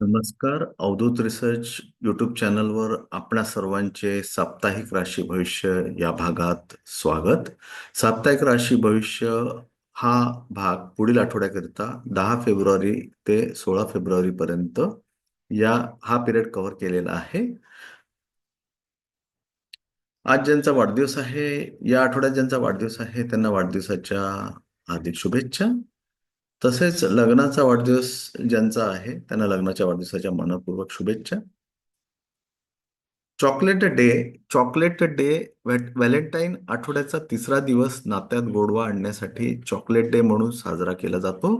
नमस्कार. Avadhoot research YouTube चॅनलवर आपणा सर्वांचे साप्ताहिक राशी भविष्य या भागात स्वागत. साप्ताहिक राशी भविष्य हा भाग पुढील आठवड्याकरिता दहा फेब्रुवारी ते सोळा फेब्रुवारी पर्यंत या हा पिरियड कव्हर केलेला आहे. आज ज्यांचा वाढदिवस आहे या आठवड्यात ज्यांचा वाढदिवस आहे त्यांना वाढदिवसाच्या हार्दिक शुभेच्छा. तसेच लग्नाचा वाढदिवस ज्यांचा आहे त्यांना लग्नाच्या वाढदिवसाच्या मनपूर्वक शुभेच्छा. Chocolate day chocolate day Valentine आठवड्याचा तिसरा दिवस नात्यात गोडवा आणण्यासाठी चॉकलेट डे म्हणून साजरा केला जातो.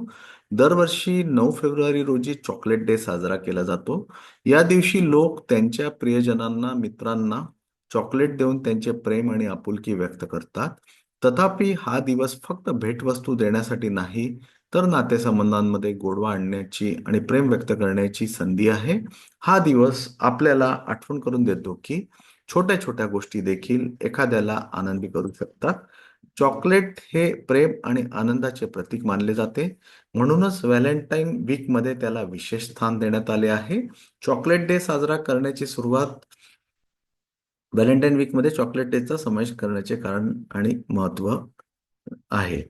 दरवर्षी नऊ फेब्रुवारी रोजी चॉकलेट डे साजरा केला जातो. या दिवशी लोक त्यांच्या प्रियजनांना मित्रांना चॉकलेट देऊन त्यांचे प्रेम आणि आपुलकी व्यक्त करतात. तथापि हा दिवस फक्त भेटवस्तू देण्यासाठी नाही तर नातेसंबंधांमध्ये गोडवा आणण्याची आणि प्रेम व्यक्त करण्याची संधी आहे. हा दिवस आपल्याला आठवण करून देतो की छोट्या छोट्या गोष्टी देखील एखाद्याला आनंदी करू शकतात. चॉकलेट हे प्रेम आणि आनंदाचे प्रतीक मानले जाते. म्हणूनच व्हॅलेंटाईन वीकमध्ये त्याला विशेष स्थान देण्यात आले आहे. चॉकलेट डे साजरा करण्याची सुरुवात व्हॅलेंटाईन वीकमध्ये चॉकलेट डेचा समावेश करण्याचे कारण आणि महत्त्व आहे.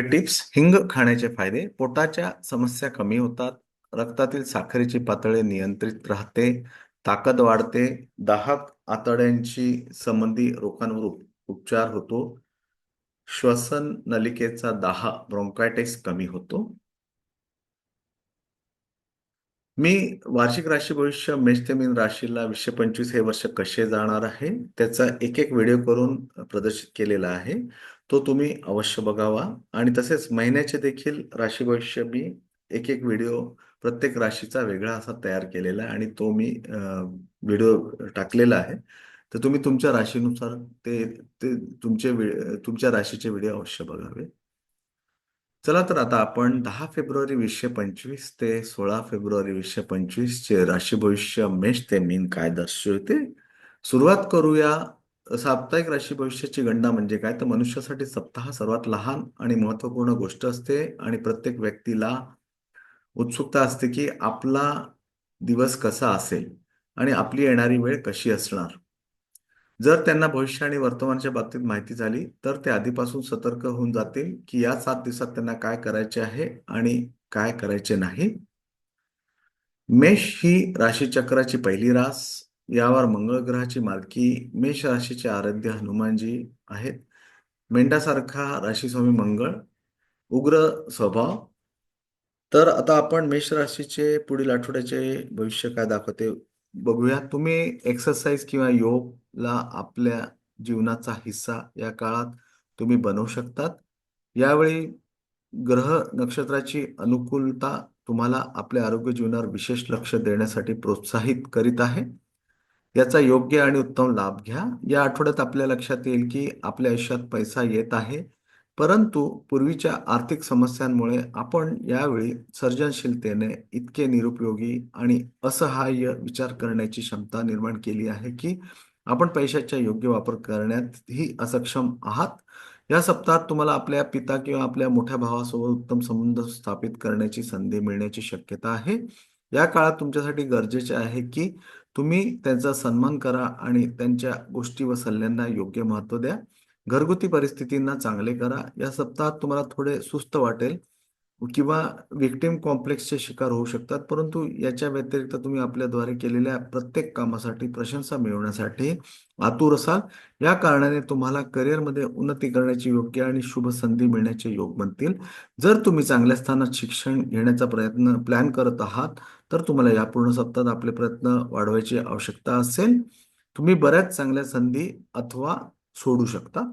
टिप्स हिंग खाण्याचे फायदे पोटाच्या समस्या कमी होतात रक्तातील साखरेची पातळी नियंत्रित राहते ताकद वाढते दाहक आतड्यांशी संबंधी रोगांवर उपचार होतो श्वसन नलिकेचा दाहा ब्रोंकायटिस कमी होतो. मी वार्षिक राशी भविष्य मेष ते मीन राशीला वीसशे पंचवीस हे वर्ष कसे जाणार आहे त्याचा एक एक व्हिडिओ करून प्रदर्शित केलेला आहे. तो तुम्ही अवश्य बघावा. आणि तसेच महिन्याचे देखील राशी भविष्य मी एक एक व्हिडिओ प्रत्येक राशीचा वेगळा असा तयार केलेला आहे आणि तो मी व्हिडिओ टाकलेला आहे. तर तुम्ही तुमच्या राशीनुसार ते ते तुमचे तुमच्या राशीचे व्हिडिओ अवश्य बघावे. चला तर आता आपण दहा फेब्रुवारी वीसशे पंचवीस ते सोळा फेब्रुवारी वीसशे पंचवीस चे राशी भविष्य मेष ते मीन काय दर्शवते? सुरुवात करूया साप्ताहिक राशी भविष्याची गणना म्हणजे काय? तर मनुष्यासाठी सप्ताह सर्वात लहान आणि महत्त्वपूर्ण गोष्ट असते आणि प्रत्येक व्यक्तीला उत्सुकता असते की आपला दिवस कसा असेल आणि आपली येणारी वेळ कशी असणार? जर त्यांना भविष्य आणि वर्तमानच्या बाबतीत माहिती झाली तर ते आधीपासून सतर्क होऊन जातील की या सात दिवसात त्यांना काय करायचे आहे आणि काय करायचे नाही. मेष ही राशीचक्राची पहिली रास यावर मंगळ ग्रहाची मालकी मेष राशीचे आराध्य हनुमानजी आहेत. मेंढासारखा राशीस्वामी मंगळ उग्र स्वभाव. तर आता आपण मेष राशीचे पुढील आठवड्याचे भविष्य काय दाखवते बघूया. तुम्ही एक्सरसाइज किंवा योगला आपल्या जीवनाचा हिस्सा या काळात तुम्ही बनवू शकतात. यावेळी ग्रह नक्षत्राची अनुकूलता तुम्हाला आपल्या आरोग्य जीवनावर विशेष लक्ष देण्यासाठी प्रोत्साहित करीत आहे. याचा योग्य आणि उत्तम लाभ घ्या. या आठवड्यात आपल्या लक्षात येईल की आपल्या आयुष्यात पैसा येत आहे. परंतु पूर्वीच्या आर्थिक समस्यांमुळे आपण यावेळी सर्जनशीलतेने इतके निरुपयोगी आणि असहाय्य विचार करण्याची क्षमता निर्माण केली आहे की आपण पैशाचा योग्य वापर करण्यातही असक्षम आहात. या सप्ताहात तुम्हाला आपल्या पिता किंवा आपल्या मोठ्या भावासोबत उत्तम संबंध स्थापित करण्याची संधी मिळण्याची शक्यता आहे. या काळात तुमच्यासाठी गरजेचे आहे की तुम्ही त्यांचा सन्मान करा आणि त्यांच्या गोष्टी व सल्ल्यांना योग्य महत्त्व द्या. घरगुती परिस्थितींना चांगले करा. या सप्ताहात तुम्हाला थोडे सुस्त वाटेल किंवा विक्टिम कॉम्प्लेक्सचे शिकार होऊ शकतात. परंतु याच्या व्यतिरिक्त तुम्ही आपल्याद्वारे केलेल्या प्रत्येक कामासाठी प्रशंसा मिळवण्यासाठी आतुर असाल. या कारणाने तुम्हाला करिअरमध्ये उन्नती करण्याची योग्य आणि शुभ संधी मिळण्याचे योग बनतील. जर तुम्ही चांगल्या स्थानात शिक्षण घेण्याचा प्रयत्न प्लॅन करत आहात तर तुम्हाला या पूर्ण सप्ताहात आपले प्रयत्न वाढवायची आवश्यकता असेल. तुम्ही बऱ्याच चांगल्या संधी अथवा सोडू शकता.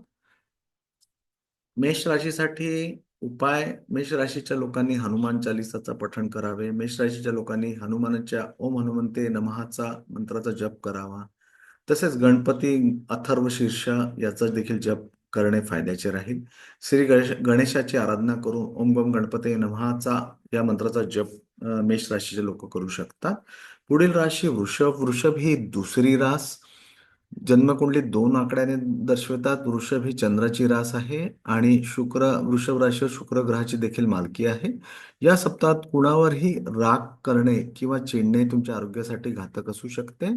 मेष राशीसाठी उपाय मेष राशीच्या लोकांनी हनुमान चालिसाचा पठण करावे. मेष राशीच्या लोकांनी हनुमानाच्या ओम हनुमंते नमहाचा मंत्राचा जप करावा. तसेच गणपती अथर्व शीर्ष याचा देखील जप करणे फायद्याचे राहील. श्री गणेश गणेशाची आराधना करून ओम गम गणपती नमहाचा या मंत्राचा जप मेष राशीचे लोक करू शकतात. पुढील राशी वृषभ. वृषभ ही दुसरी रास. जन्मकुंडली दोन आकड्याने दर्शवतात. वृषभ ही चंद्राची रास आहे आणि शुक्र वृषभ राशीवर शुक्र ग्रहाची देखील मालकी आहे. या सप्ताहात कुणावरही राग करणे किंवा चिडणे तुमच्या आरोग्यासाठी घातक असू शकते.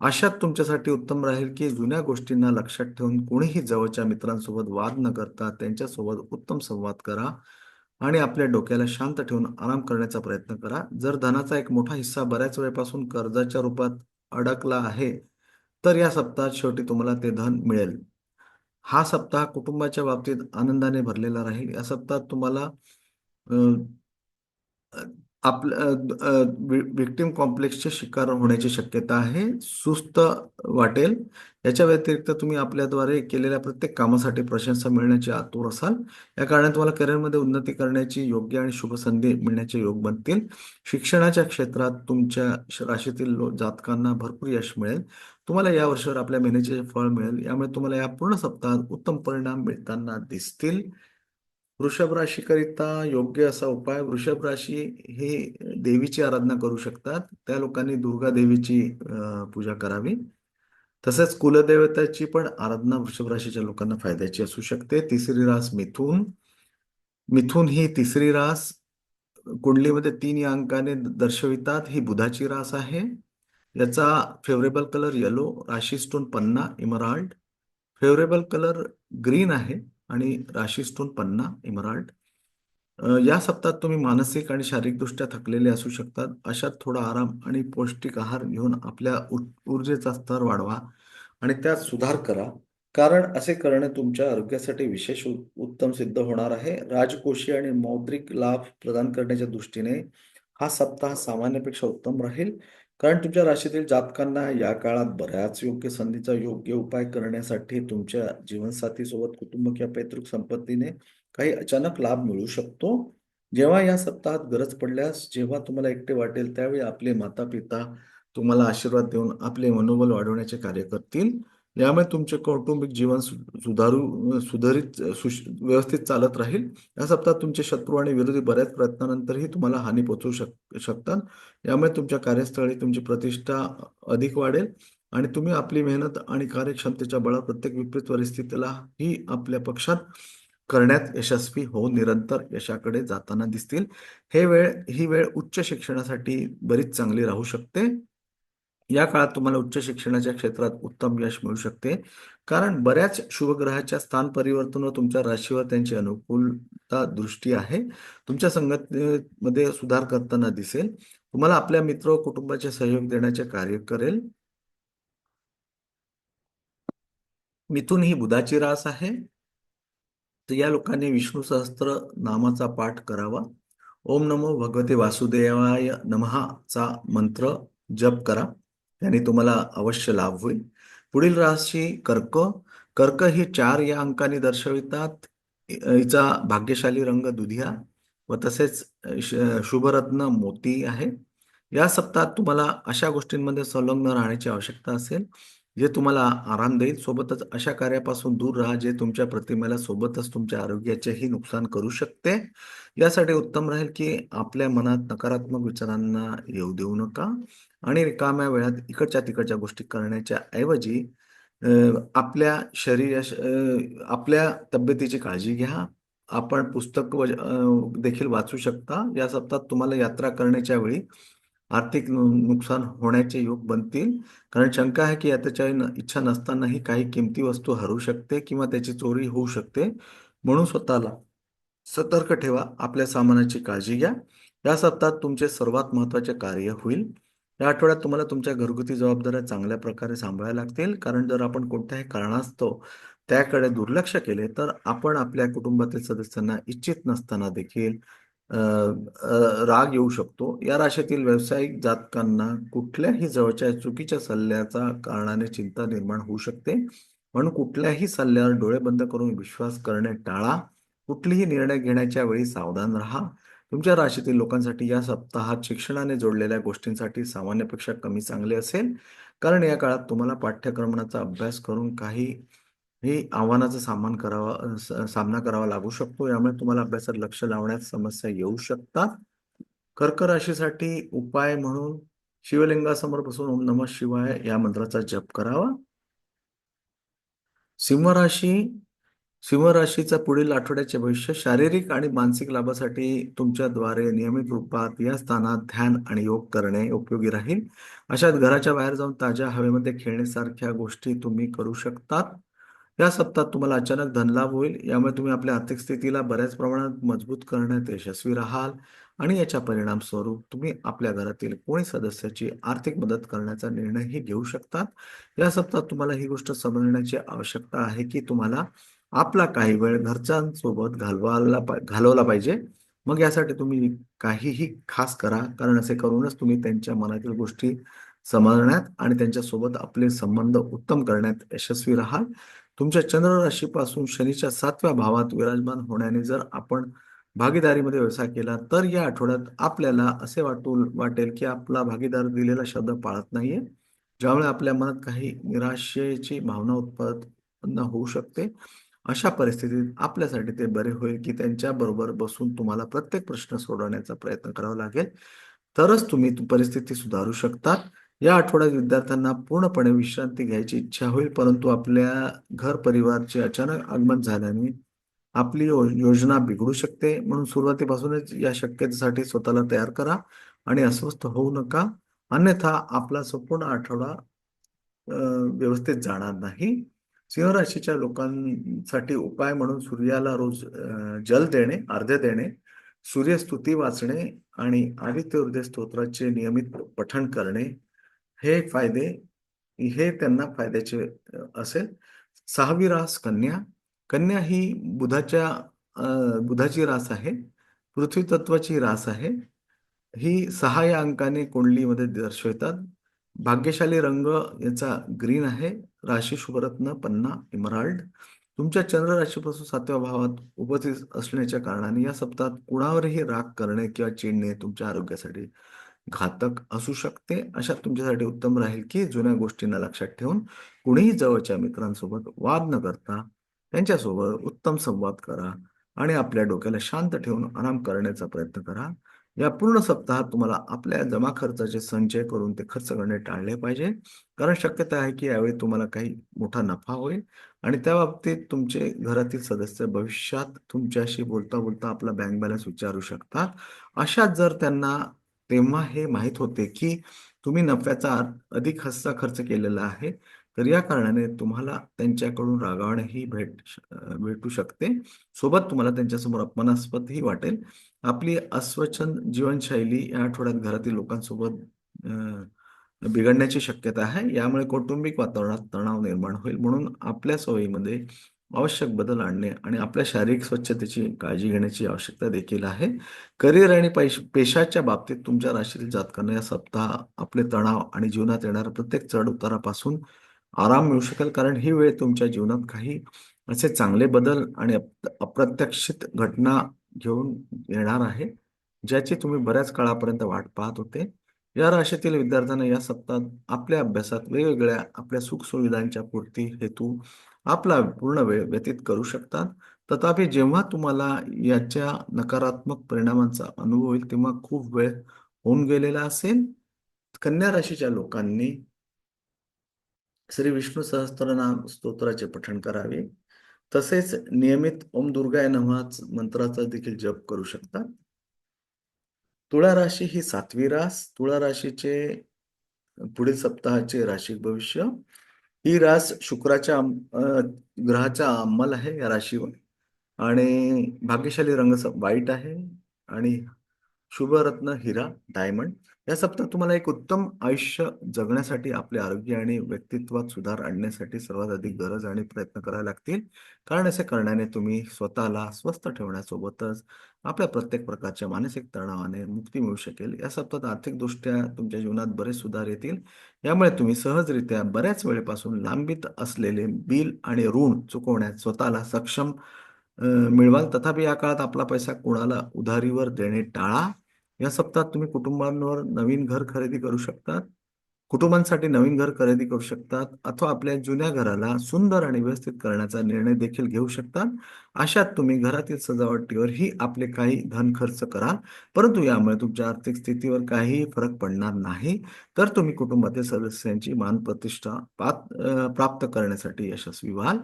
अशात तुमच्यासाठी उत्तम राहील की जुन्या गोष्टींना लक्षात ठेवून कोणीही जवळच्या मित्रांसोबत वाद न करता त्यांच्यासोबत उत्तम संवाद करा. आणि आपल्या डोक्याला शांत ठेवून आराम करण्याचा प्रयत्न करा. जर धनाचा एक मोठा हिस्सा बऱ्याच वेळेपासून कर्जाच्या रूपात अडकला आहे तर या सप्ताहात शेवटी तुम्हाला ते धन मिळेल. हा सप्ताह कुटुंबाच्या बाबतीत आनंदाने भरलेला राहील. या सप्ताहात तुम्हाला आपलं विक्टिम कॉम्प्लेक्सचे शिकार होण्याची शक्यता आहे सुस्त वाटेल. याच्या व्यतिरिक्त तुम्ही आपल्याद्वारे केलेल्या प्रत्येक कामासाठी प्रशंसा मिळण्याची आतुर असाल. या कारणाने तुम्हाला करिअरमध्ये उन्नती करण्याची योग्य आणि शुभ संधी मिळण्याचे योग बनतील. शिक्षणाच्या क्षेत्रात तुमच्या राशीतील जातकांना भरपूर यश मिळेल. तुम्हाला या वर्षावर आपल्या मेहनतीचे फळ मिळेल. यामुळे तुम्हाला या पूर्ण सप्ताहात उत्तम परिणाम मिळताना दिसतील. वृषभ राशीकरिता योग्य असा उपाय वृषभ राशी हे देवीची आराधना करू शकतात. त्या लोकांनी दुर्गा देवीची पूजा करावी. तसेच कुलदेवताची पण आराधना वृषभ राशीच्या लोकांना फायद्याची असू शकते. तिसरी रास मिथून. मिथून ही तिसरी रास. कुंडलीमध्ये तीन या अंकाने दर्शवितात. ही बुधाची रास आहे. याचा फेवरेबल कलर येलो राशी स्टोन पन्ना इमराल्ड फेवरेबल कलर ग्रीन आहे. आणि राशी स्टोन पन्ना इमराल्ड. या सप्ताहात तुम्ही मानसिक आणि शारीरिकदृष्ट्या थकलेले असू शकतात. अशात थोडा आराम आणि पौष्टिक आहार घेऊन आपल्या ऊर्जेचा स्तर वाढवा आणि त्यात सुधार करा. कारण असे करणे तुमच्या आरोग्यासाठी विशेष उत्तम सिद्ध होणार आहे. राजकोषी आणि मौद्रिक लाभ प्रदान करण्याच्या दृष्टीने हा सप्ताह सामान्यपेक्षा उत्तम राहील. कारण तुमच्या राशीतील जातकांना या काळात बऱ्याच योग्य संधीचा योग्य उपाय करण्यासाठी तुमच्या जीवनसाथीसोबत कुटुंब किंवा पैतृक संपत्तीने काही अचानक लाभ मिळू शकतो. जेव्हा या सप्ताहात गरज पडल्यास जेव्हा तुम्हाला एकटे वाटेल त्यावेळी आपले माता पिता तुम्हाला आशीर्वाद देऊन आपले मनोबल वाढवण्याचे कार्य करतील. यामुळे तुमचे कौटुंबिक जीवन सुधारू सुधारित व्यवस्थित चालत राहील. या सप्ताहात तुमचे शत्रू आणि विरोधी बऱ्याच प्रयत्नानंतरही तुम्हाला हानी पोचवू शक शकतात. यामुळे तुमच्या कार्यस्थळी तुमची प्रतिष्ठा अधिक वाढेल आणि तुम्ही आपली मेहनत आणि कार्यक्षमतेच्या बळा प्रत्येक विपरीत परिस्थितीला ही आपल्या पक्षात करण्यात यशस्वी होऊन निरंतर यशाकडे जाताना दिसतील. हे वेळ ही वेळ उच्च शिक्षणासाठी बरीच चांगली राहू शकते. या काळात तुम्हाला उच्च शिक्षणाच्या क्षेत्रात उत्तम यश मिळू शकते. कारण बऱ्याच शुभग्रहाच्या स्थान परिवर्तन व तुमच्या राशीवर त्यांची अनुकूलता दृष्टी आहे. तुमच्या संगतीमध्ये सुधार करताना दिसेल. तुम्हाला आपल्या मित्र व कुटुंबाचे सहयोग देण्याचे कार्य करेल. मिथून ही बुधाची रास आहे. तर या लोकांनी विष्णू सहस्त्र नामाचा पाठ करावा. ओम नमो भगवते वासुदेवाय नमहाचा मंत्र जप करा. त्याने तुम्हाला अवश्य लाभ होईल पुढील राशी कर्क. कर्क ही चार या अंकाने दर्शवितात. हिचा भाग्यशाली रंग दुधिया व तसेच शुभरत्न मोती आहे. या सप्ताहात तुम्हाला अशा गोष्टींमध्ये संलग्न राहण्याची आवश्यकता असेल. जे तुम्हाला आराम देईल सोबतच अशा कार्यापासून दूर राहा जे तुमच्या प्रतिमेला सोबतच तुमच्या आरोग्याचेही नुकसान करू शकते. यासाठी उत्तम राहील की आपल्या मनात नकारात्मक विचारांना येऊ देऊ नका आणि रिकाम्या वेळात इकडच्या तिकडच्या गोष्टी करण्याच्या ऐवजी आपल्या शरीर आपल्या तब्येतीची काळजी घ्या. आपण पुस्तक देखील वाचू शकता. या सप्ताहात तुम्हाला यात्रा करण्याच्या वेळी आर्थिक नुकसान होण्याचे योग बनतील. कारण शंका आहे की त्याच्या इच्छा नसतानाही काही किमती वस्तू हरू शकते किंवा त्याची चोरी होऊ शकते. म्हणून स्वतःला सतर्क ठेवा. आपल्या सामानाची काळजी घ्या. या सप्ताहात तुमचे सर्वात महत्त्वाचे कार्य होईल. या आठवड्यात तुम्हाला तुमच्या घरगुती जबाबदाऱ्या चांगल्या प्रकारे सांभाळायला लागतील. कारण जर आपण कोणत्याही कारणास्तव त्याकडे दुर्लक्ष केले तर आपण आपल्या कुटुंबातील सदस्यांना इच्छित नसताना देखील राग येऊ शकतो. या राशीतील व्यावसायिक जातकांना कुठल्याही जवळच्या चुकीच्या सल्ल्याचा कारणाने चिंता निर्माण होऊ शकते. म्हणून कुठल्याही सल्ल्यावर डोळे बंद करून विश्वास करणे टाळा. कुठलीही निर्णय घेण्याच्या वेळी सावधान राहा. तुमच्या राशीतील लोकांसाठी या सप्ताहात शिक्षणाने जोडलेल्या गोष्टींसाठी सामान्यपेक्षा कमी चांगले असेल. कारण या काळात तुम्हाला पाठ्यक्रमाचा अभ्यास करून काही हे आव्हानाचा सामान करावा सामना करावा लागू शकतो. यामुळे तुम्हाला अभ्यासात लक्ष लावण्यात समस्या येऊ शकतात. कर्क राशीसाठी उपाय म्हणून शिवलिंगासमोर बसून ओम नमः शिवाय या मंत्राचा जप करावा. सिंह राशी सिंह राशीचा पुढील आठवड्याचे भविष्य शारीरिक आणि मानसिक लाभासाठी तुमच्याद्वारे नियमित रूपात या स्थानात ध्यान आणि योग करणे उपयोगी राहील. अशात घराच्या बाहेर जाऊन ताज्या हवेमध्ये खेळण्यासारख्या गोष्टी तुम्ही करू शकतात. या सप्ताहात तुम्हाला अचानक धनलाभ होईल. यामुळे तुम्ही आपल्या आर्थिक स्थितीला बऱ्याच प्रमाणात मजबूत करण्यात यशस्वी राहाल आणि याच्या परिणाम स्वरूप तुम्ही आपल्या घरातील कोणी सदस्याची आर्थिक मदत करण्याचा निर्णयही घेऊ शकतात. या सप्ताहात तुम्हाला ही गोष्ट समजण्याची आवश्यकता आहे की तुम्हाला आपला काही वेळ घरच्यांसोबत घालवायला घालवला पाहिजे. मग यासाठी तुम्ही काहीही खास करा कारण असे करूनच तुम्ही त्यांच्या मनातील गोष्टी समजण्यात आणि त्यांच्यासोबत आपले संबंध उत्तम करण्यात यशस्वी राहाल. तुमच्या चंद्र राशीपासून शनीच्या सातव्या भावात विराजमान होण्याने जर आपण भागीदारीमध्ये व्यवसाय केला तर या आठवड्यात आपल्याला असे वाटू वाटेल की आपला भागीदार दिलेला शब्द पाळत नाहीये ज्यामुळे आपल्या मनात काही निराशेची भावना उत्पन्न होऊ शकते. अशा परिस्थितीत आपल्यासाठी ते बरे होईल की त्यांच्या बरोबर बसून तुम्हाला प्रत्येक प्रश्न सोडवण्याचा प्रयत्न करावा लागेल. तरच तुम्ही परिस्थिती सुधारू शकता या आठवड्यात विद्यार्थ्यांना पूर्णपणे विश्रांती घ्यायची इच्छा होईल परंतु आपल्या घर परिवारचे अचानक आगमन झाल्याने आपली योजना बिघडू शकते. म्हणून सुरुवातीपासूनच या शक्यतेसाठी स्वतःला तयार करा आणि अस्वस्थ होऊ नका. अन्यथा आपला संपूर्ण आठवडा व्यवस्थित जाणार नाही. सिंह राशीच्या लोकांसाठी उपाय म्हणून सूर्याला रोज जल देणे अर्धे देणे सूर्यस्तुती वाचणे आणि आदित्य हृदय स्तोत्राचे नियमित पठण करणे हे फायदे हे त्यांना फायद्याचे असेल. सहावी रास कन्या. कन्या ही बुधाच्या बुधाची रास आहे. पृथ्वी तत्वाची रास आहे. ही सहा या अंकाने कुंडलीमध्ये दर्शवितात. भाग्यशाली रंग याचा ग्रीन आहे. राशी शुभरत्न पन्ना इमराल्ड. तुमच्या चंद्र राशीपासून सातव्या भावात उपस्थित असण्याच्या कारणाने या सप्ताहात कुणावरही राग करणे किंवा चिडणे तुमच्या आरोग्यासाठी घातक असू शकते. अशा तुमच्यासाठी उत्तम राहील की जुन्या गोष्टींना लक्षात ठेवून कुणीही जवळच्या मित्रांसोबत वाद न करता त्यांच्यासोबत उत्तम संवाद करा आणि आपल्या डोक्याला शांत ठेवून आराम करण्याचा प्रयत्न करा. या पूर्ण सप्ताहात तुम्हाला आपल्या जमा खर्चाचे संचय करून ते खर्च करणे टाळले पाहिजे. कारण शक्यता आहे की यावेळी तुम्हाला काही मोठा नफा होईल आणि त्या बाबतीत तुमचे घरातील सदस्य भविष्यात तुमच्याशी बोलता बोलता आपला बँक बॅलन्स विचारू शकतात. अशात जर त्यांना तेव्हा हे माहीत होते की तुम्ही नफ्याचा अधिक हस्सा खर्च केलेला आहे तर या कारणाने तुम्हाला त्यांच्याकडून रागावणेही भेट भेटू शकते. सोबत तुम्हाला त्यांच्यासमोर अपमानास्पदही वाटेल. आपली अस्वच्छंद जीवनशैली या आठवड्यात घरातील लोकांसोबत बिघडण्याची शक्यता आहे. यामुळे कौटुंबिक वातावरणात तणाव निर्माण होईल. म्हणून आपल्या सवयीमध्ये आवश्यक बदल आणणे आणि आपल्या शारीरिक स्वच्छतेची काळजी घेण्याची आवश्यकता देखील आहे. करिअर आणि पैश पेशाच्या बाबतीत तुमच्या राशीतील जातकांना या सप्ताह आपले तणाव आणि जीवनात येणाऱ्या प्रत्येक चढ उतारापासून आराम मिळू शकेल कारण ही वेळ तुमच्या जीवनात काही असे चांगले बदल आणि अप्रत्यक्षित घटना घेऊन येणार आहे ज्याची तुम्ही बऱ्याच काळापर्यंत वाट पाहत होते. या राशीतील विद्यार्थ्यांना या सप्ताहात आपल्या अभ्यासात वेगवेगळ्या आपल्या सुखसुविधांच्या पूर्ती हेतू आपला पूर्ण वेळ व्यतीत करू शकतात. तथापि जेव्हा तुम्हाला याच्या नकारात्मक परिणामांचा अनुभव होईल तेव्हा खूप वेळ होऊन गेलेला असेल. कन्या राशीच्या लोकांनी श्री विष्णू सहस्त्रनाम स्तोत्राचे पठण करावे. तसेच नियमित ओम दुर्गाय नमाज मंत्राचा देखील जप करू शकतात. तुळा राशी ही सातवी रास. तुळा राशीचे पुढील सप्ताहाचे राशी भविष्य. ही रास शुक्राच्या ग्रहाचा अंमल आहे या राशीवर. आणि भाग्यशाली रंग वाईट आहे आणि शुभरत्न हिरा डायमंड. या सप्ताहात तुम्हाला एक उत्तम आयुष्य जगण्यासाठी आपले आरोग्य आणि व्यक्तित्वात सुधार आणण्यासाठी सर्वात अधिक गरज आणि प्रयत्न करावे लागतील. कारण असे करण्याने तुम्ही स्वतःला स्वस्थ ठेवण्यासोबतच आपल्या प्रत्येक प्रकारच्या मानसिक तणावाने मुक्ती मिळू शकेल. या सप्ताहात आर्थिकदृष्ट्या तुमच्या जीवनात बरेच सुधार येतील. यामुळे तुम्ही सहजरित्या बऱ्याच वेळेपासून लांबीत असलेले बिल आणि ऋण चुकवण्यात स्वतःला सक्षम मिळवाल. तथापि या काळात आपला पैसा कोणाला उधारीवर देणे टाळा. या सप्ताहात तुम्ही कुटुंबांवर नवीन घर खरेदी करू शकतात कुटुंबांसाठी नवीन घर खरेदी करू शकतात अथवा आपल्या जुन्या घराला सुंदर आणि व्यवस्थित करण्याचा निर्णय देखील घेऊ शकतात. अशात तुम्ही घरातील सजावटीवर ही आपले काही धन खर्च कराल, परंतु यामुळे तुमच्या आर्थिक स्थितीवर काहीही फरक पडणार नाही. तर तुम्ही कुटुंबातील सदस्यांची मान-प्रतिष्ठा प्राप्त करण्यासाठी यशस्वी व्हाल.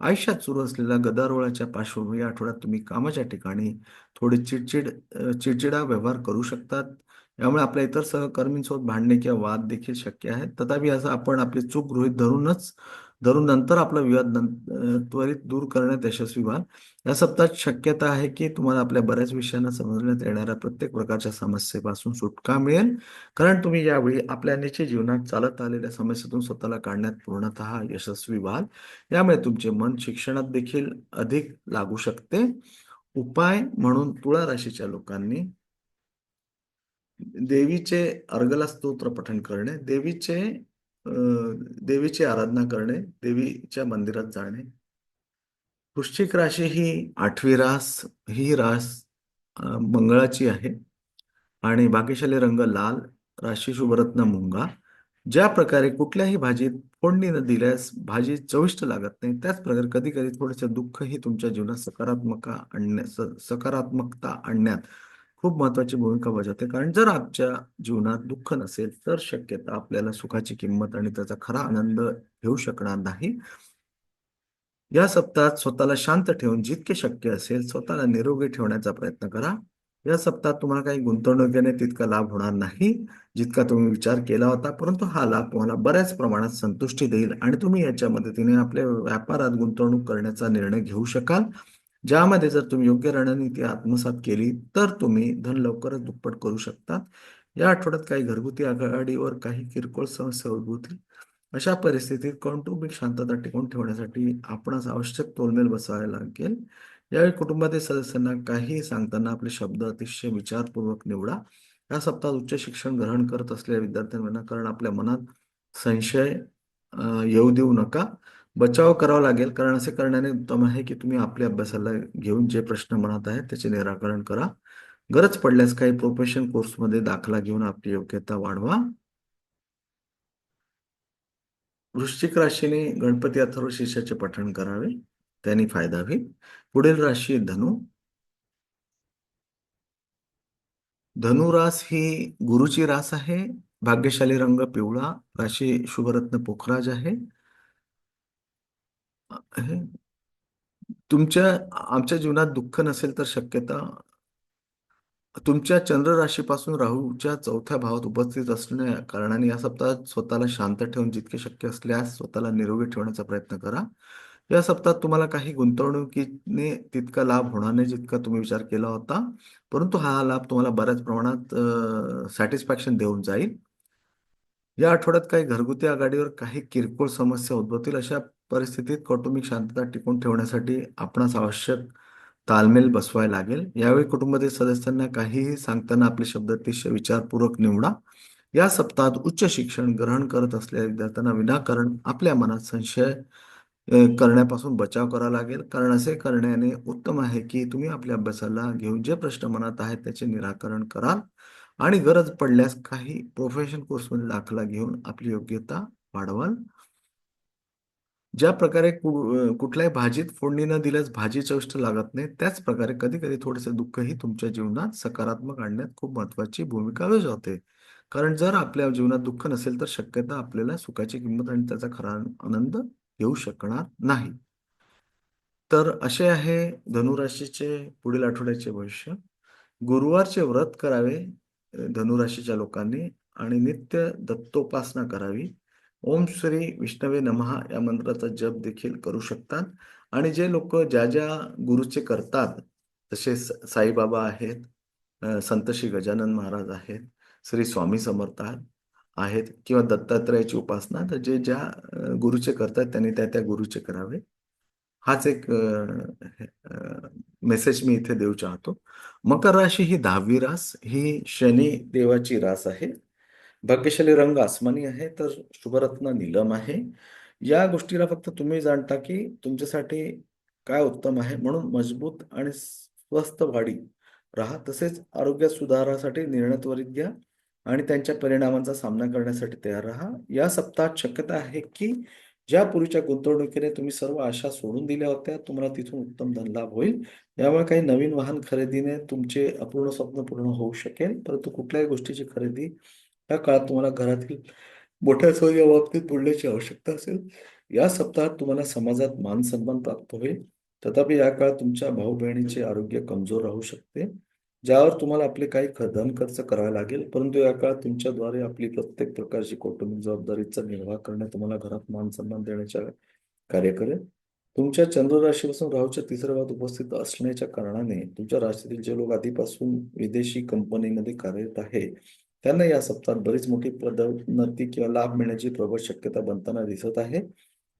आयुष्यात सुरू असलेल्या गदारोळाच्या पार्श्वभूमी आठवड्यात तुम्ही कामाच्या ठिकाणी थोडे चिडचिड चिडचिडा व्यवहार करू शकतात. यामुळे आपल्या इतर सहकर्मींसोबत भांडणे किंवा वाद देखील शक्य आहेत. तथापि असं आपण आपली चूक गृहीत धरूनच धरून नंतर आपला विवाद त्वरित दूर करण्यात यशस्वी व्हाल. या सप्ताहात शक्यता आहे की तुम्हाला आपल्या बऱ्याच विषयांना समजण्यात येणाऱ्या प्रत्येक प्रकारच्या समस्येपासून सुटका मिळेल. कारण तुम्ही यावेळी आपल्या निश्चित जीवनात चालत आलेल्या समस्येतून स्वतःला काढण्यात पूर्णतः यशस्वी व्हाल. यामुळे तुमचे मन शिक्षणात देखील अधिक लागू शकते. उपाय म्हणून तुळा राशीच्या लोकांनी देवीचे अर्गला स्तोत्र पठण करणे, देवीचे देवीची आराधना करणे, देवीच्या मंदिरात जाणे. वृश्चिक राशी ही आठवी रास ही रास मंगळाची आहे आणि बाकीशाले रंग लाल, राशी शुभरत्न मुंगा. ज्या प्रकारे कुठल्याही भाजीत फोडणी न दिल्यास भाजी चविष्ट लागत नाही, त्याच प्रकारे कधी-कधी थोडंसं दुःखही तुमच्या जीवनात सकारात्मक आणण्या सकारात्मकता आणण्यात खूप महत्त्वाची भूमिका बजावते. कारण जर आमच्या जीवनात दुःख नसेल, तर शक्यता आपल्याला सुखाची किंमत आणि त्याचा खरा आनंद घेऊ शकणार नाही. या सप्ताहात स्वतःला शांत ठेवून जितके शक्य असेल स्वतःला निरोगी ठेवण्याचा प्रयत्न करा. या सप्ताहात तुम्हाला काही गुंतवणुकीने तितका लाभ होणार नाही, जितका तुम्ही विचार केला होता. परंतु हा लाभ तुम्हाला बऱ्याच प्रमाणात संतुष्टी देईल आणि तुम्ही याच्या मदतीने आपल्या व्यापारात गुंतवणूक करण्याचा निर्णय घेऊ शकाल. ज्यामध्ये जर तुम्ही योग्य रणनीती आत्मसात केली, तर तुम्ही धन लवकरच दुप्पट करू शकता. या आठवड्यात काही घरगुती आघाडीवर काही किरकोळ समस्या उद्भवतील. अशा परिस्थितीत कौटुंबिक शांतता टिकवून ठेवण्यासाठी आपणास आवश्यक तोलमेल बसवावे लागेल. यावेळी कुटुंबातील सदस्यांना काही सांगताना आपले शब्द अतिशय विचारपूर्वक निवडा. या सप्ताहात उच्च शिक्षण ग्रहण करत असलेल्या विद्यार्थ्यांना कारण आपल्या मनात संशय येऊ देऊ नका. बचाव करावा लागेल कारण असे करण्याने उत्तम आहे की तुम्ही आपल्या अभ्यासाला घेऊन जे प्रश्न मनात आहेत त्याचे निराकरण करा. गरज पडल्यास काही प्रोफेशन कोर्समध्ये दाखला घेऊन आपली योग्यता वाढवा. वृश्चिक राशीने गणपती अथर्वशीर्षाचे पठण करावे. त्याने फायदा होईल. पुढील राशी धनु. धनुरास ही गुरुची रास आहे. भाग्यशाली रंग पिवळा, राशी शुभरत्न पोखराज आहे. हे तुमच्या आमच्या जीवनात दुःख नसेल तर शक्यता तुमच्या चंद्र राशीपासून राहूच्या चौथ्या भावात उपस्थित असण्या कारणाने या सप्ताहात स्वतःला शांत ठेवून जितके शक्य असल्यास स्वतःला निरोगी ठेवण्याचा प्रयत्न करा. या सप्ताहात तुम्हाला काही गुंतवणुकीने तितका लाभ होणार नाही जितका तुम्ही विचार केला होता. परंतु हा लाभ तुम्हाला बऱ्याच प्रमाणात सॅटिस्फॅक्शन देऊन जाईल. या आठवड्यात काही घरगुती आघाडीवर काही किरकोळ समस्या उद्भवतील. अशा परिस्थितीत कौटुंबिक शांतता टिकून ठेवण्यासाठी आपणास आवश्यक ताळमेल बसवायला लागेल. यावेळी कुटुंबातील सदस्यांना काहीही सांगताना आपले शब्द अतिशय विचारपूर्वक निवडा. या सप्ताहात उच्च शिक्षण ग्रहण करत असलेल्या विद्यार्थ्यांना विनाकारण आपल्या मनात संशय करण्यापासून बचाव करावा लागेल. कारण असे करण्याने उत्तम आहे की तुम्ही आपल्या अभ्यासाला घेऊन जे प्रश्न मनात आहेत त्याचे निराकरण कराल आणि गरज पडल्यास काही प्रोफेशनल कोर्समध्ये दाखला घेऊन आपली योग्यता वाढवाल. ज्या प्रकारे कु कुठल्याही भाजीत फोडणी न दिल्यास भाजी चविष्ट लागत नाही, त्याच प्रकारे कधी-कधी थोडेसे दुःखही तुमच्या जीवनात सकारात्मक आणण्यात खूप महत्त्वाची भूमिका बजावते. कारण जर आपल्या जीवनात दुःख नसेल तर शक्यता आपल्याला सुखाची किंमत आणि त्याचा खरा आनंद घेऊ शकणार नाही. तर असे आहे धनुराशीचे पुढील आठवड्याचे भविष्य. गुरुवारचे व्रत करावे धनुराशीच्या लोकांनी आणि नित्य दत्तोपासना करावी. ओम श्री विष्णवे नमः या मंत्राचा जप देखील करू शकतात आणि जे लोक ज्या-ज्या गुरुचे करतात, तसे स साईबाबा आहेत, संत श्री गजानन महाराज आहेत, श्री स्वामी समर्थ आहेत किंवा दत्तात्रयाची उपासना तर जे ज्या गुरुचे करतात त्यांनी त्या-त्या गुरुचे करावे. हाच एक मेसेज मी इथे देऊ चाहतो. मकर राशी ही 10वी रास ही शनी देवाची रास आहे. भाग्यशाली रंग आसमानी आहे, तर शुभरत्न नीलम आहे. या गोष्टीला फक्त तुम्ही जाणता, की तुमच्यासाठी काय उत्तम आहे. म्हणून मजबूत आणि स्वस्त वाढी राहा. तसेच आरोग्य सुधारासाठी निर्णय त्वरित घ्या आणि त्यांच्या परिणामांचा सामना करण्यासाठी तयार राहा या सप्ताहात शक्यता आहे की ज्या पूर्वीच्या गुंतवणुकीने तुम्ही सर्व आशा सोडून दिल्या होत्या तुम्हाला तिथून उत्तम धनलाभ होईल यामुळे काही नवीन वाहन खरेदीने तुमचे अपूर्ण स्वप्न पूर्ण होऊ शकेल परंतु कुठल्याही गोष्टीची खरेदी या काळात तुम्हाला घरातील मोठ्या सोयी बाबतीत बोलण्याची आवश्यकता असेल. या सप्ताहात तुम्हाला समाजात मान सन्मान प्राप्त होईल. तथापि या काळात तुमच्या भाऊ बहिणीचे आरोग्य कमजोर राहू शकते. ज्यावर तुम्हाला आपले काही धन खर्च करावे लागेल. परंतु या काळात तुमच्याद्वारे आपली प्रत्येक प्रकारची कौटुंबिक जबाबदारीचा निर्वाह करणे तुम्हाला घरात मान सन्मान देण्याच्या कार्य करेल. तुमच्या चंद्र राशीपासून राहूच्या तिसऱ्या भागात उपस्थित असण्याच्या कारणाने तुमच्या राशीतील जे लोक आधीपासून विदेशी कंपनीमध्ये कार्यरत आहे त्यांना या सप्ताहात बरीच मोठी पदोन्नती किंवा लाभ मिळण्याची प्रबळ शक्यता बनताना दिसत आहे.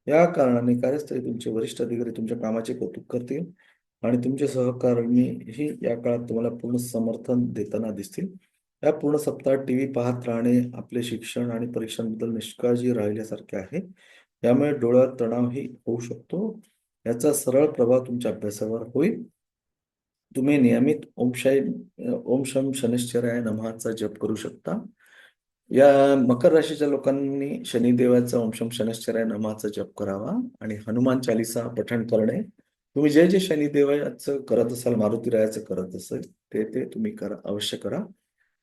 या कारणाने कार्यस्थळी तुमचे वरिष्ठ अधिकारी तुमच्या कामाचे कौतुक करतील आणि तुमचे सहकारणीही या काळात तुम्हाला पूर्ण समर्थन देताना दिसतील. या पूर्ण सप्ताहात टीव्ही पाहत राहणे आपले शिक्षण आणि परीक्षांबद्दल निष्काळजी राहिल्यासारखे आहे. यामुळे डोळ्यात तणावही होऊ शकतो. याचा सरळ प्रभाव तुमच्या अभ्यासावर होईल. तुम्ही नियमित ओमशाई ओम शम शनिश्चराय नमहाचा जप करू शकता. या मकर राशीच्या लोकांनी शनिदेवाचा ओम शम शनिश्चराय नमहाचा जप करावा आणि हनुमान चालिसा पठण करणे. तुम्ही जे जे शनिदेवाचं करत असाल मारुती रायाचं करत असेल ते ते तुम्ही करा अवश्य करा.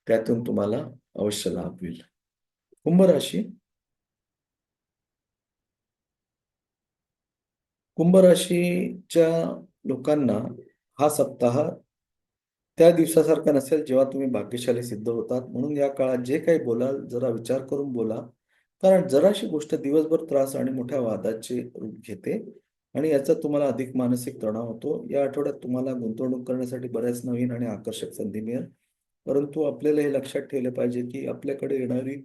त्यातून तुम्हाला अवश्य लाभ होईल. कुंभ राशी. कुंभ राशीच्या लोकांना हा सप्ताह त्या दिवसासारखा नसेल जेव्हा तुम्ही भाग्यशाली सिद्ध होतात. म्हणून या काळात जे काही बोलाल जरा विचार करून बोला. कारण जराशी गोष्ट दिवसभर त्रास आणि मोठ्या वादाचे रूप घेते आणि याचा तुम्हाला अधिक मानसिक तणाव होतो. या आठवड्यात तुम्हाला गुंतवणूक करण्यासाठी बऱ्याच नवीन आणि आकर्षक संधी मिळेल. परंतु आपल्याला हे लक्षात ठेवले पाहिजे की आपल्याकडे येणारी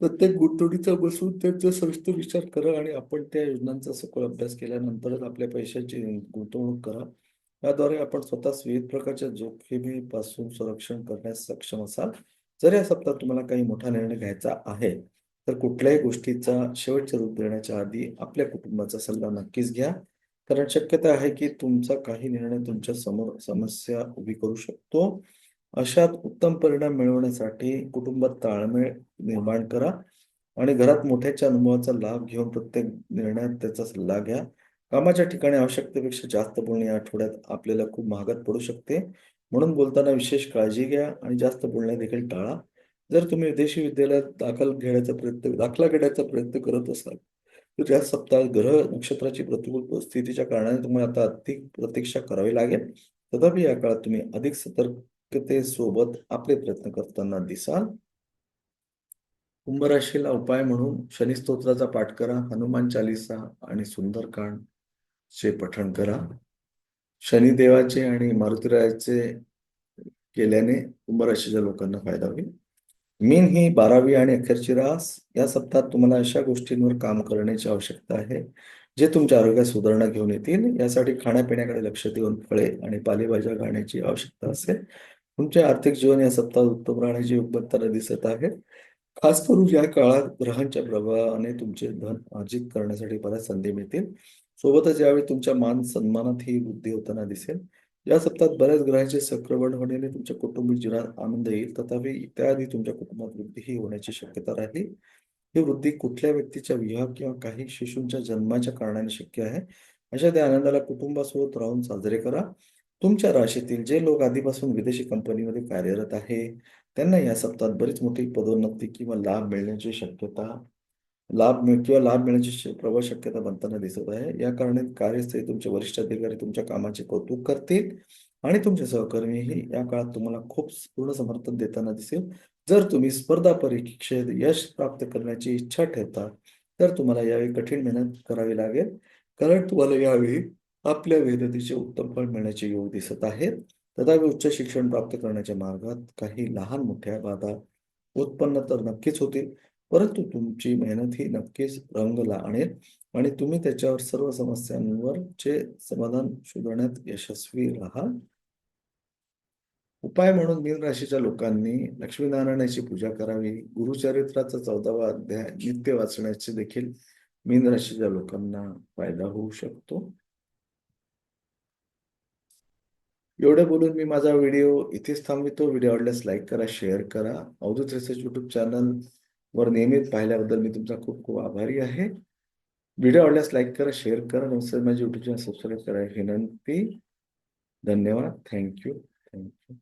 प्रत्येक गुंतवणीचा बसून त्यांचा सविस्तर विचार करा आणि आपण त्या योजनांचा सखोल अभ्यास केल्यानंतरच आपल्या पैशाची गुंतवणूक करा. याद्वारे आपण स्वतःच विविध प्रकारच्या जोखमीपासून संरक्षण करण्यास सक्षम असाल. जर या सप्ताहात तुम्हाला काही मोठा निर्णय घ्यायचा आहे तर कुठल्याही गोष्टीचा शेवटचे रूप देण्याच्या आधी आपल्या कुटुंबाचा सल्ला नक्कीच घ्या. कारण शक्यता आहे की तुमचा काही निर्णय तुमच्यासमोर समस्या उभी करू शकतो. अशात उत्तम परिणाम मिळवण्यासाठी कुटुंबात ताळमेळ निर्माण करा आणि घरात मोठ्याच्या अनुभवाचा लाभ घेऊन प्रत्येक निर्णयात त्याचा सल्ला घ्या. कामाच्या ठिकाणी आवश्यकतेपेक्षा जास्त बोलणे या आठवड्यात आपल्याला खूप महागात पडू शकते. म्हणून बोलताना विशेष काळजी घ्या आणि जास्त बोलणे देखील टाळा. जर तुम्ही विदेशी विद्यालयात दाखल घेण्याचा प्रयत्न दाखला घेण्याचा प्रयत्न करत असाल तर या सप्ताहात ग्रह नक्षत्राची प्रतिकूल स्थितीच्या कारणाने तुम्हाला आता अधिक प्रतीक्षा करावी लागेल. तथापि या काळात तुम्ही अधिक सतर्कतेसोबत आपले प्रयत्न करताना दिसाल. कुंभ राशीला उपाय म्हणून शनी स्तोत्राचा पाठ करा हनुमान चालिसा आणि सुंदरकांड. चे पठण करा. शनिदेवाचे आणि मारुतीरायाचे केल्याने कुंभराशीच्या लोकांना फायदा होईल. मीन ही बारावी आणि अखेरची रास. या सप्ताहात तुम्हाला अशा गोष्टींवर काम करण्याची आवश्यकता आहे जे तुमच्या आरोग्यात सुधारणा घेऊन येतील. यासाठी खाण्यापिण्याकडे लक्ष देऊन फळे आणि पालेभाज्या खाण्याची आवश्यकता असेल. तुमचे आर्थिक जीवन या सप्ताहात उत्तम राहण्याची योग्यता दिसत आहे. खास करून या काळात ग्रहांच्या प्रभावाने तुमचे धन अर्जित करण्यासाठी बऱ्याच संधी मिळतील. सोबतच यावेळी तुमच्या मान सन्मानात ही वृद्धी होताना दिसेल. या सप्ताहात बऱ्याच ग्रहांचे सक्रवण होण्याने तुमच्या कौटुंबिक जीवनात आनंद येईल. तथापि त्याआधी तुमच्या कुटुंबात वृद्धी ही होण्याची शक्यता राहील. ही वृद्धी कुठल्या व्यक्तीच्या विवाह किंवा काही शिशूंच्या जन्माच्या कारणाने शक्य आहे? अशा त्या आनंदाला कुटुंबासोबत राहून साजरे करा. तुमच्या राशीतील जे लोक आधीपासून विदेशी कंपनीमध्ये कार्यरत आहे त्यांना या सप्ताहात बरीच मोठी पदोन्नती किंवा लाभ मिळण्याची शक्यता लाभ मिळ किंवा लाभ मिळण्याची प्रबळ शक्यता बनताना दिसत आहे. या कारणे कार्यस्थळी तुमचे वरिष्ठ अधिकारी तुमच्या कामाचे कौतुक करतील आणि तुमचे सहकर्मीही या काळात तुम्हाला खूप पूर्ण समर्थन देताना दिसेल. जर तुम्ही स्पर्धा परीक्षेत यश प्राप्त करण्याची इच्छा ठेवता तर तुम्हाला यावेळी कठीण मेहनत करावी लागेल. कारण तुम्हाला यावेळी आपल्या मेहनतीचे उत्तम फळ मिळण्याचे योग दिसत आहेत. तथापि उच्च शिक्षण प्राप्त करण्याच्या मार्गात काही लहान मोठ्या बाधा उत्पन्न तर नक्कीच होतील परंतु तुमची मेहनत ही नक्कीच रंग आणेल आणि तुम्ही त्याच्यावर सर्व समस्यांवर चे समाधान शोधण्यात यशस्वी राहाल. उपाय म्हणून मीन राशीच्या लोकांनी लक्ष्मीनारायणाची पूजा करावी गुरुचरित्राचा चौदावा अध्याय नित्य वाचण्याचे देखील मीन राशीच्या लोकांना फायदा होऊ शकतो. एवढं बोलून मी माझा व्हिडिओ इथेच थांबवितो. व्हिडिओ आवडल्यास लाईक करा शेअर करा. अवधूत रिसर्च युट्यूब चॅनल वर नियमित पाहिल्याबद्दल मी तुमचा खूप खूप आभारी आहे. व्हिडिओ आवडल्यास लाईक करा शेअर करा नमस्कार माझी युट्यूब चॅनल सबस्क्राईब करा. विनंती. धन्यवाद. Thank you thank you